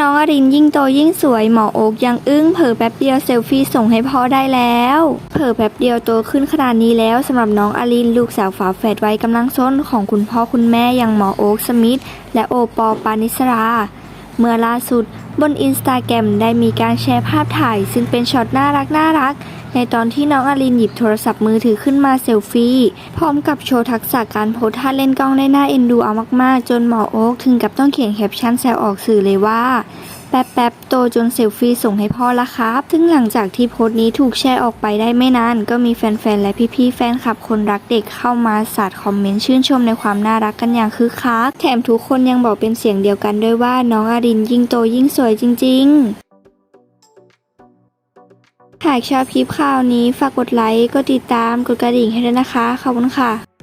น้องอรินยิ่งโตยิ่งสวยหมอโอ๊กยังอึ้งเผอแป๊บเดียวเซลฟี่ส่งให้พ่อได้แล้วเผอแป๊บเดียวโตขึ้นขนาดนี้แล้วสำหรับน้องอลินลูกสาวฝาแฝดวัยกำลังซนของคุณพ่อคุณแม่อย่างหมอโอ๊กสมิธและโอปอปานิสรา เมื่อล่าสุดบนอินสตาแกรมได้มีการแชร์ภาพถ่าย ซึ่งเป็นช็อตน่ารักน่ารัก ในตอนที่น้องอลินหยิบโทรศัพท์มือถือขึ้นมาเซลฟี่ พร้อมกับโชว์ทักษะการโพสท่าเล่นกล้องได้น่าเอ็นดูเอามากๆ จนหมอโอ๊กถึงกับต้องเขียนแคปชั่นแซวออกสื่อเลยว่าแป๊บแป๊บๆโตจนเซลฟี่ส่งให้พ่อละครับ ซึ่งหลังจากที่โพสต์นี้ถูกแชร์ออกไปได้ไม่นาน ก็มีแฟนๆ และพี่ๆ แฟนคลับคนรักเด็กเข้ามาสาดคอมเมนต์ชื่นชมในความน่ารักกันอย่างคึกคัก แถมทุกคนยังบอกเป็นเสียงเดียวกันด้วยว่าน้องอารินยิ่งโตยิ่งสวยจริง ๆ หากชอบคลิปข่าวนี้ฝากกดไลค์ กดติดตาม กดกระดิ่งให้ด้วยนะคะ ขอบคุณค่ะ